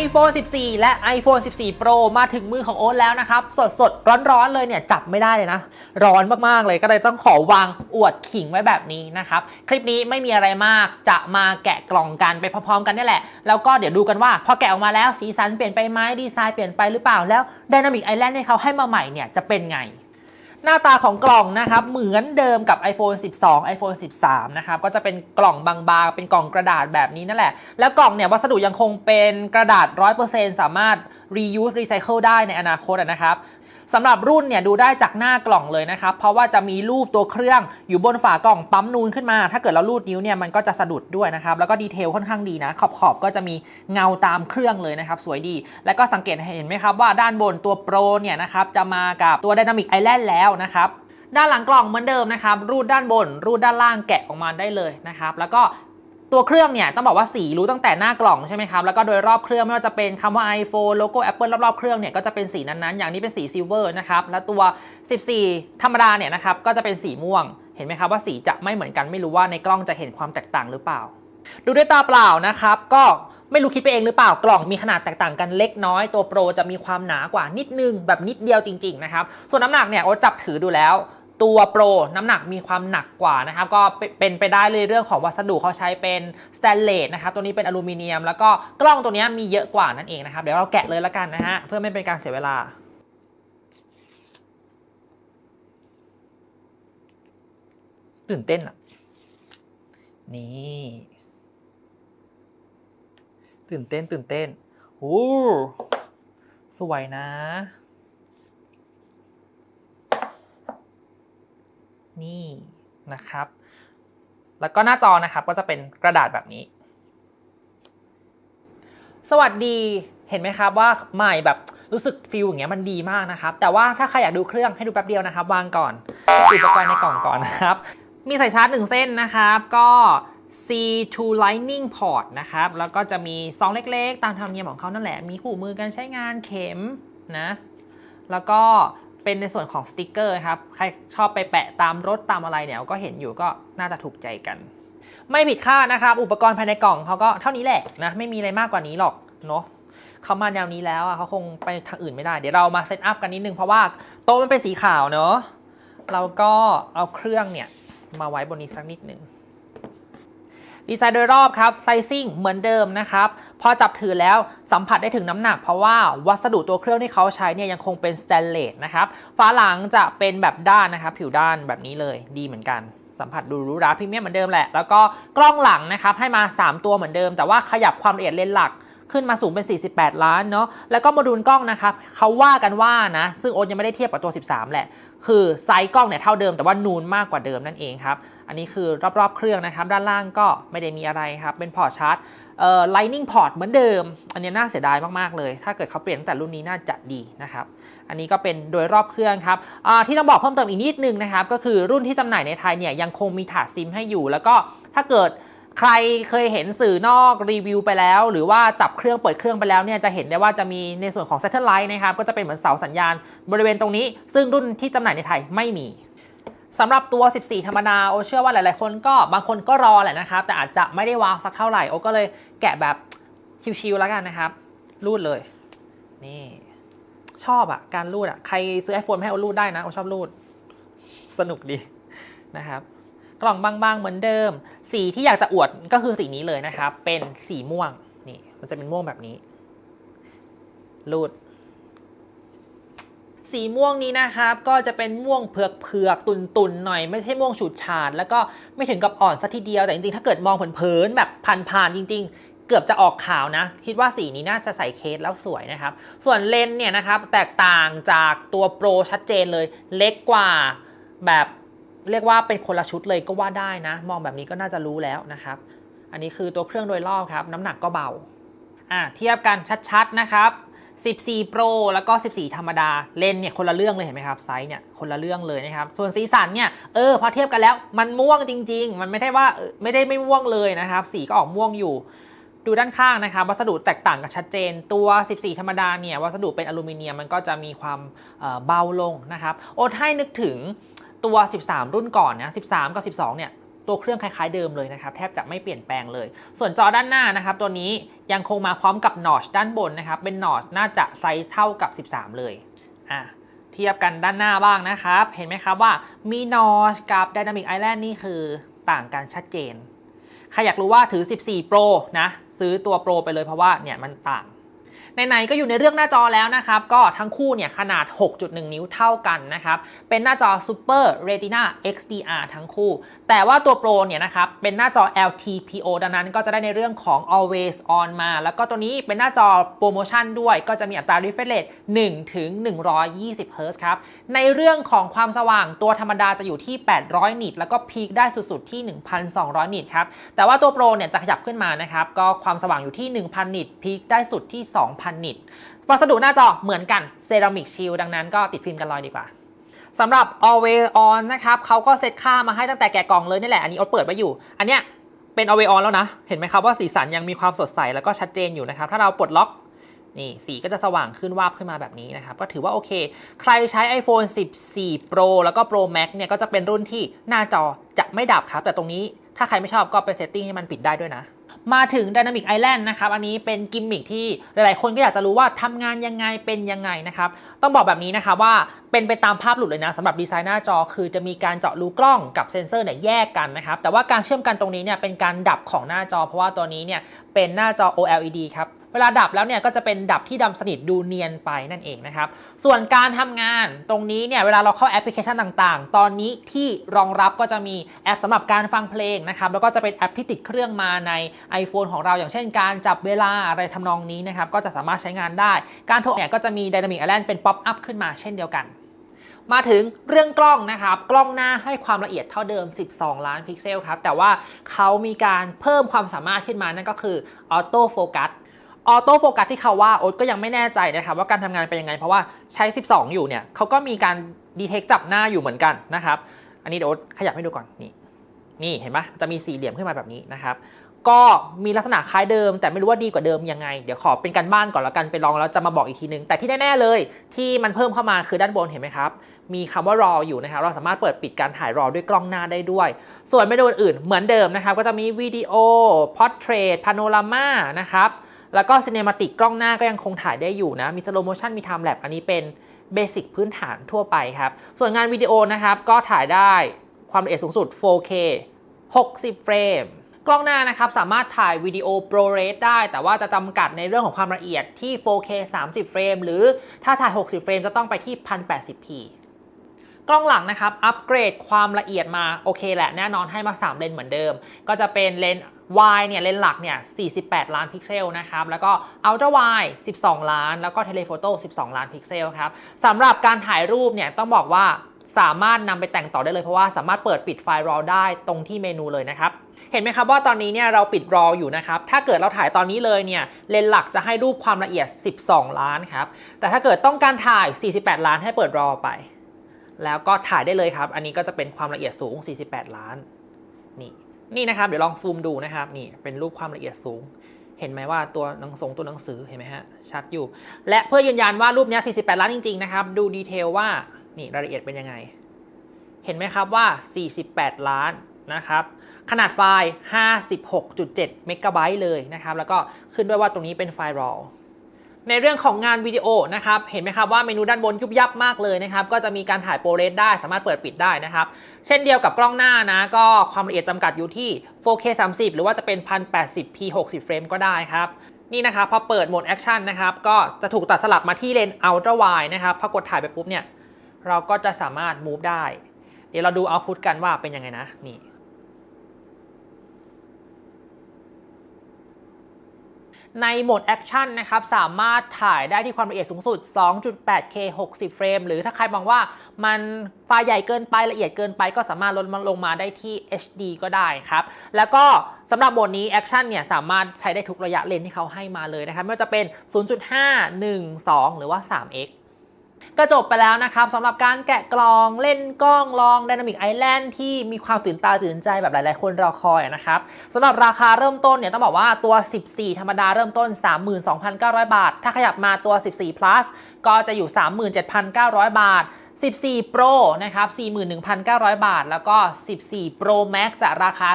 iPhone 14 และ iPhone 14 Pro มาถึงมือของโอ๊ตแล้วนะครับ สดสดร้อนร้อนๆ เลยเนี่ย จับไม่ได้เลยนะ ร้อนมากๆเลยก็เลยต้องขอวางอวดขิงไว้แบบนี้นะครับ คลิปนี้ไม่มีอะไรมากจะมาแกะกล่องกันไปพร้อมๆ กันนี่แหละ แล้วก็เดี๋ยวดูกันว่า พอแกะออกมาแล้วสีสันเปลี่ยนไปไหมดีไซน์เปลี่ยนไปหรือเปล่าแล้ว Dynamic Island ที่เขาให้มาใหม่เนี่ยจะเป็นไง หน้าตาของกล่องนะครับเหมือนเดิมกับ iPhone 12 iPhone 13 นะครับก็จะเป็นกล่องบางๆ เป็นกล่องกระดาษแบบนี้นั่นแหละ แล้วกล่องเนี่ยวัสดุยังคงเป็นกระดาษ 100%สามารถ reuse recycle ได้ในอนาคตนะครับ สำหรับรุ่นเนี่ยดูได้จากหน้ากล่องเลยนะครับ เพราะว่าจะมีรูปตัวเครื่องอยู่บนฝากล่องปั๊มนูนขึ้นมา ถ้าเกิดเราลูดนิ้วเนี่ยมันก็จะสะดุดด้วยนะครับ แล้วก็ดีเทลค่อนข้างดีนะ ขอบๆก็จะมีเงาตามเครื่องเลยนะครับ สวยดี แล้วก็สังเกตเห็นไหมครับว่าด้านบนตัวโปรเนี่ยนะครับจะมากับตัว Dynamic Island แล้วนะครับด้านหลังกล่องเหมือนเดิมนะครับ รูดด้านบน รูดด้านล่างแกะออกมาได้เลยนะครับ แล้วก็ ตัวเครื่องเนี่ยต้องบอกว่าสีรู้ตั้งแต่หน้ากล่องใช่ไหมครับแล้วก็โดยรอบเครื่องไม่ว่าจะเป็นคำว่า iPhone โลโก้ Apple รอบๆเครื่องเนี่ยก็จะเป็นสีนั้นๆ อย่างนี้เป็นสีซิลเวอร์นะครับแล้วตัว 14 ธรรมดาเนี่ยนะครับก็จะเป็นสีม่วง เห็นไหมครับว่าสีจะไม่เหมือนกันไม่รู้ว่าในกล้องจะเห็นความแตกต่างหรือเปล่า ดูด้วยตาเปล่านะครับก็ไม่รู้คิดไปเองหรือเปล่ากล่องมีขนาดแตกต่างกันเล็กน้อยตัวโปรจะมีความหนากว่านิดนึงแบบนิดเดียวจริงๆนะครับส่วนน้ำหนักเนี่ยโอ๊ตจับถือดูแล้ว ตัวโปรน้ำหนักมีความหนักกว่านะครับก็เป็นไปได้เลยเรื่องของวัสดุเขาใช้เป็นสแตนเลสนะครับตัวนี้เป็นอลูมิเนียม แล้วก็กล้องตัวนี้มีเยอะกว่านั่นเองนะครับเดี๋ยวเราแกะเลยละกันนะฮะเพื่อไม่เป็นการเสียเวลาตื่นเต้นอะ นี่ ตื่นเต้นตื่นเต้นโอ้สวยนะ นี่นะครับ แล้วก็หน้าจอนะครับก็จะเป็นกระดาษแบบนี้ สวัสดีเห็นไหมครับว่าใหม่แบบรู้สึกฟิลอย่างเงี้ยมันดีมากนะครับ แต่ว่าถ้าใครอยากดูเครื่องให้ดูแป๊บเดียวนะครับ วางก่อนอุปกรณ์ในกล่องก่อนนะครับ มีสายชาร์จหนึ่งเส้นนะครับ ก็ C2 Lightning Port นะครับ แล้วก็จะมีซองเล็กๆ ตามธรรมเนียมของเขานั่นแหละ มีคู่มือการใช้งานเข็มนะ แล้วก็ เป็นในส่วนของสติกเกอร์ครับ ใครชอบไปแปะตามรถตามอะไรเนี่ยก็เห็นอยู่ก็น่าจะถูกใจกัน ไม่ผิดคาดนะครับ อุปกรณ์ภายในกล่องเขาก็เท่านี้แหละนะ ไม่มีอะไรมากกว่านี้หรอกเนาะเขามาแนวนี้แล้วอะเขาคงไปทางอื่นไม่ได้ เดี๋ยวเรามาเซตอัพกันนิดนึงเพราะว่าโต๊ะมันเป็นสีขาวเนาะเราก็เอาเครื่องเนี่ยมาไว้บนนี้สักนิดหนึ่ง ดีไซน์โดยรอบครับไซซิ่งเหมือนเดิมนะครับ พอจับถือแล้วสัมผัสได้ถึงน้ำหนัก เพราะว่าวัสดุตัวเครื่องที่เขาใช้เนี่ยยังคงเป็นสแตนเลสนะครับฝาหลังจะเป็นแบบด้านนะครับ ผิวด้านแบบนี้เลยดีเหมือนกัน สัมผัสดูรู้ราพรีเมียมเหมือนเดิมแหละ แล้วก็กล้องหลังนะครับให้มา 3 ตัวเหมือนเดิม แต่ว่าขยับความละเอียดเลนส์หลัก ขึ้นมาสูงเป็น 48 ล้านเนาะแล้วก็โมดูลกล้องนะครับเขาว่ากันว่านะซึ่งโอ๊ตยังไม่ได้เทียบกับตัว 13 แหละ คือไซส์กล้องเนี่ยเท่าเดิมแต่ว่านูนมากกว่าเดิมนั่นเองครับอันนี้คือรอบๆเครื่องนะครับด้านล่างก็ไม่ได้มีอะไรครับเป็นพอร์ตชาร์จเอ่อ Lightning port เหมือนเดิม อันนี้น่าเสียดายมาก ๆ เลย ถ้าเกิดเขาเปลี่ยนตั้งแต่รุ่นนี้น่าจะดีนะครับ อันนี้ก็เป็นโดยรอบเครื่องครับอ่าที่ต้องบอกเพิ่มเติมอีกนิดนึงนะครับ ก็คือรุ่นที่จำหน่ายในไทยเนี่ยยังคงมีถาดซิมให้อยู่ แล้วก็ถ้าเกิด ใครเคยเห็นสื่อนอกรีวิวไปแล้ว หรือว่าจับเครื่องเปิดเครื่องไปแล้วเนี่ยจะเห็นได้ว่าจะมีในส่วนของ Satellite นะครับก็จะเป็นเหมือนเสาสัญญาณบริเวณตรงนี้ ซึ่งรุ่นที่จำหน่ายในไทยไม่มีสำหรับตัว 14 ธรรมดา โอเชื่อว่าหลาย ๆ คนก็บางคนก็รอแหละนะครับ แต่อาจจะไม่ได้ว้าวสักเท่าไหร่ โอก็เลยแกะแบบชิวๆแล้วกันนะครับ รูดเลย นี่ ชอบอะการรูดอะใครซื้อ iPhone ให้โอรูดได้นะ โอชอบรูด สนุกดีนะครับ กล่องบางๆ เหมือนเดิม สีที่อยากจะอวดก็คือสีนี้เลยนะครับ เป็นสีม่วง นี่ มันจะเป็นม่วงแบบนี้ รูด สีม่วงนี้นะครับ ก็จะเป็นม่วงเผือกๆตุนๆหน่อย ไม่ใช่ม่วงฉูดฉาด แล้วก็ไม่ถึงกับอ่อนสัทีเดียว แต่จริงๆ ถ้าเกิดมองเผินๆ แบบผ่านๆ จริง ๆเกือบจะออกขาวนะ คิดว่าสีนี้น่าจะใส่เคสแล้วสวยนะครับ ส่วนเลนส์เนี่ยนะครับ แตกต่างจากตัวโปรชัดเจนเลย เล็กกว่าแบบ เรียกว่าเป็นคนละชุดเลยก็ว่าได้นะ มองแบบนี้ก็น่าจะรู้แล้วนะครับ อันนี้คือตัวเครื่องโดยรอบครับ น้ำหนักก็เบาอะเทียบกันชัดๆนะครับ 14 Pro แล้วก็ 14 ธรรมดา เลนเนี่ยคนละเรื่องเลยเห็นไหมครับไซส์เนี่ยคนละเรื่องเลยนะครับ ส่วนสีสันเนี่ยเออพอเทียบกันแล้วมันม่วงจริง ๆ มันไม่ได้ว่าไม่ได้ไม่ม่วงเลยนะครับ สีก็ออกม่วงอยู่ ดูด้านข้างนะครับ วัสดุแตกต่างกันชัดเจน ตัว 14 ธรรมดาเนี่ยวัสดุเป็นอลูมิเนียมมันก็จะมีความเบาลงนะครับ โอดให้นึกถึง ตัว 13 รุ่นก่อนนะ 13 กับ 12 เนี่ย ตัวเครื่องคล้ายๆเดิมเลยนะครับ แทบจะไม่เปลี่ยนแปลงเลย ส่วนจอด้านหน้านะครับ ตัวนี้ยังคงมาพร้อมกับนอชด้านบนนะครับ เป็นนอชน่าจะไซส์เท่ากับ 13 เลย อะเทียบกันด้านหน้าบ้างนะครับ เห็นไหมครับว่ามีนอชกับ Dynamic Island นี่คือต่างกันชัดเจน ใครอยากรู้ว่าถือ 14 Pro นะ ซื้อตัว Pro ไปเลยเพราะว่าเนี่ยมันต่าง ไหนๆก็อยู่ในเรื่องหน้าจอแล้วนะครับ ก็ทั้งคู่เนี่ยขนาด 6.1 นิ้วเท่ากันนะครับ เป็นหน้าจอ Super Retina XDR ทั้งคู่ แต่ว่าตัว Pro เนี่ยนะครับเป็นหน้าจอ LTPO ดังนั้นก็จะได้ในเรื่องของ always on มา แล้วก็ตัวนี้เป็นหน้าจอโปรโมชั่นด้วยก็จะมีอัตรา refresh rate 1ถึง120 Hz ครับ ในเรื่องของความสว่างตัวธรรมดาจะอยู่ที่ 800 นิต แล้วก็พีคได้สุดๆที่ 1,200 นิตครับ แต่ว่าตัว Pro เนี่ยจะขยับขึ้นมานะครับ ก็ความสว่างอยู่ที่ 1,000 นิต พีคได้สุดที่ 2,000นิตวัสดุหน้าจอเหมือนกันเซรามิกชิลดังนั้นก็ติดฟิล์มกันรอยดีกว่าสำหรับ always on นะครับเขาก็เซตค่ามาให้ตั้งแต่แกะกล่องเลยนี่แหละ อันนี้เอาเปิดไว้อยู่ อันเนี้ยเป็น always on แล้วนะ เห็นไหมครับว่าสีสันยังมีความสดใสแล้วก็ชัดเจนอยู่นะครับ ถ้าเราปลดล็อกนี่สีก็จะสว่างขึ้นวาบขึ้นมาแบบนี้นะครับ ก็ถือว่าโอเค ใครใช้ iPhone 14 Pro แล้วก็ Pro Max เนี่ยก็จะเป็นรุ่นที่หน้าจอจะไม่ดับครับ แต่ตรงนี้ถ้าใครไม่ชอบก็ไปเซตติ้งให้มันปิดได้ด้วยนะ มาถึง Dynamic Island นะครับ อันนี้เป็นกิมมิคที่หลายๆ คนก็อยากจะรู้ว่าทำงานยังไงเป็นยังไงนะครับ ต้องบอกแบบนี้นะครับว่าเป็นไปตามภาพหลุดเลยนะสำหรับดีไซน์หน้าจอคือจะมีการเจาะรูกล้องกับเซ็นเซอร์เนี่ยแยกกันนะครับ แต่ว่าการเชื่อมกันตรงนี้เนี่ยเป็นการดับของหน้าจอ เพราะว่าตัวนี้เนี่ยเป็นหน้าจอ OLED ครับ วลาดับแล้วเนี่ยก็จะเป็นดับที่ดำสนิทดูเนียนไปนั่นเองนะครับส่วนการทำงานตรงนี้เนี่ยเวลาเราเข้าแอปพลิเคชันต่างๆ ตอนนี้ที่รองรับก็จะมีแอปสำหรับการฟังเพลงนะครับแล้วก็จะเป็นแอปที่ติดเครื่องมาใน iPhone ของเราอย่างเช่น การจับเวลาอะไรทำนองนี้นะครับก็จะสามารถใช้งานได้ การโทรเนี่ยก็จะมี Dynamic Island เป็น Pop up ขึ้นมาเช่นเดียวกัน มาถึงเรื่องกล้องนะครับ กล้องหน้าให้ความละเอียดเท่าเดิม 12 ล้านพิกเซลครับ แต่ว่าเขามีการเพิ่มความสามารถขึ้นมานั่นก็คือออโต้โฟกัส ออโต้โฟกัสที่เขาว่าโอ๊ตก็ยังไม่แน่ใจนะครับว่าการทำงานเป็นยังไง เพราะว่าใช้ 12 อยู่เนี่ยเขาก็มีการดีเทคจับหน้าอยู่เหมือนกันนะครับ อันนี้เดี๋ยวโอ๊ตขยับให้ดูก่อนนี่นี่เห็นไหมจะมีสี่เหลี่ยมขึ้นมาแบบนี้นะครับก็มีลักษณะคล้ายเดิม แต่ไม่รู้ว่าดีกว่าเดิมยังไง เดี๋ยวขอเป็นการบ้านก่อนแล้วกันไปลองแล้วจะมาบอกอีกทีนึง แต่ที่แน่ๆเลย ที่มันเพิ่มเข้ามาคือด้านบนเห็นไหมครับ มีคำว่ารออยู่นะครับ เราสามารถเปิดปิดการถ่ายรอด้วยกล้องหน้าได้ด้วย ส่วนเมนูอื่นเหมือนเดิมนะครับ ก็จะมีวิดีโอพอร์เทรตพาโนรามานะครับ แล้วก็ซีเนมาติกกล้องหน้าก็ยังคงถ่ายได้อยู่นะ มีสโลโมชันมีไทม์แลปอันนี้เป็นเบสิกพื้นฐานทั่วไปครับ ส่วนงานวิดีโอนะครับก็ถ่ายได้ความละเอียดสูงสุด 4K 60 เฟรม กล้องหน้านะครับสามารถถ่ายวิดีโอ ProRes ได้ แต่ว่าจะจำกัดในเรื่องของความละเอียดที่ 4K 30 เฟรม หรือถ้าถ่าย 60 เฟรมจะต้องไปที่ 1080p กล้องหลังนะครับ อัปเกรดความละเอียดมา โอเคแหละ แน่นอนให้มา 3 เลนเหมือนเดิม ก็จะเป็นเลน wide เนี่ยเลนส์หลักเนี่ย 48 ล้านพิกเซลนะครับ แล้วก็ ultra wide 12 ล้าน แล้วก็ telephoto 12 ล้านพิกเซลครับสำหรับการถ่ายรูปเนี่ยต้องบอกว่าสามารถนำไปแต่งต่อได้เลยเพราะว่าสามารถเปิดปิดไฟล์ RAW ได้ตรงที่เมนูเลยนะครับ เห็นไหมครับว่าตอนนี้เนี่ยเราปิด RAW อยู่นะครับ ถ้าเกิดเราถ่ายตอนนี้เลยเนี่ยเลนส์หลักจะให้รูปความละเอียด 12 ล้านครับ แต่ถ้าเกิดต้องการถ่าย 48 ล้านให้เปิด RAW ไป แล้วก็ถ่ายได้เลยครับ อันนี้ก็จะเป็นความละเอียดสูง 48 ล้านนี่ นี่นะครับเดี๋ยวลองซูมดูนะครับนี่เป็นรูปความละเอียดสูง เห็นไหมว่าตัวหนังสงตัวหนังสือเห็นไหมฮะชัดอยู่ และเพื่อยืนยันว่ารูปนี้ 48 ล้านจริง ๆ นะครับ ดูดีเทลว่านี่รายละเอียดเป็นยังไง เห็นไหมครับว่า 48 ล้านนะครับขนาดไฟล์ 56.7 เมกะไบต์เลยนะครับ แล้วก็ขึ้นด้วยว่าตรงนี้เป็นไฟล์ RAW ในเรื่องของงานวิดีโอนะครับ เห็นไหมครับว่าเมนูด้านบนยุบยับมากเลยนะครับ ก็จะมีการถ่ายโปรเรสได้สามารถเปิดปิดได้นะครับ เช่นเดียวกับกล้องหน้านะ ก็ความละเอียดจำกัดอยู่ที่ 4K 30 หรือว่าจะเป็น 1080p 60 เฟรมก็ได้ครับนี่นะครับพอเปิดโหมดแอคชั่นนะครับก็จะถูกตัดสลับมาที่เลนส์ Ultra Wide นะครับพอกดถ่ายไปปุ๊บเนี่ยเราก็จะสามารถ move ได้ เดี๋ยวเราดูเอาพุตกันว่าเป็นยังไงนะนี่ ในโหมดแอคชั่นนะครับสามารถถ่ายได้ที่ความละเอียดสูงสุด 2.8K 60 เฟรม หรือถ้าใครมองว่ามันไฟล์ใหญ่เกินไปละเอียดเกินไปก็สามารถลดมันลงมาได้ที่ HD ก็ได้ครับ แล้วก็สำหรับโหมดนี้แอคชั่นเนี่ยสามารถใช้ได้ทุกระยะเลนที่เขาให้มาเลยนะครับไม่ว่าจะเป็น 0.5 1 2 หรือว่า 3x ก็จบไปแล้วนะครับสำหรับการแกะกลองเล่นกล้องลองดนามิกไอแลนด์ที่มีความตื่นตาตื่นใจแบบหลาย ๆ คนรอคอยนะครับสำหรับราคาเริ่มต้นเนี่ยต้องบอกว่าตัว 14 ธรรมดาเริ่มต้น 32,900 บาท ถ้าขยับมาตัว 14 plus ก็จะอยู่ 37,900 บาท 14 Pro นะครับ 41,900 บาท แล้วก็ 14 Pro Max จะราคา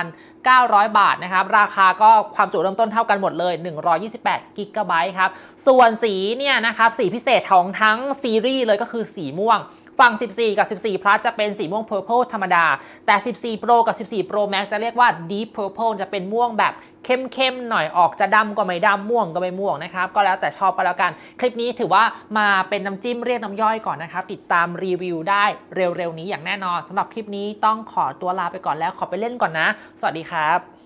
44,900 บาทนะครับ ราคาก็ความจุเริ่มต้นเท่ากันหมดเลย 128 g ิกะไบต์ครับ ส่วนสีเนี่ยนะครับ สีพิเศษของทั้งซีรีส์เลยก็คือสีม่วง ฝั่ง 14 กับ 14 plus จะเป็นสีม่วง purple ธรรมดา แต่ 14 pro กับ 14 pro max จะเรียกว่า deep purple จะเป็นม่วงแบบเข้มๆหน่อยออกจะดำก็ไม่ดำม่วงก็ไม่ม่วงนะครับ ก็แล้วแต่ชอบก็แล้วกัน คลิปนี้ถือว่ามาเป็นน้ำจิ้มเรียกน้ำย่อยก่อนนะครับ ติดตามรีวิวได้เร็วๆนี้อย่างแน่นอนสำหรับคลิปนี้ต้องขอตัวลาไปก่อนแล้วขอไปเล่นก่อนนะ สวัสดีครับ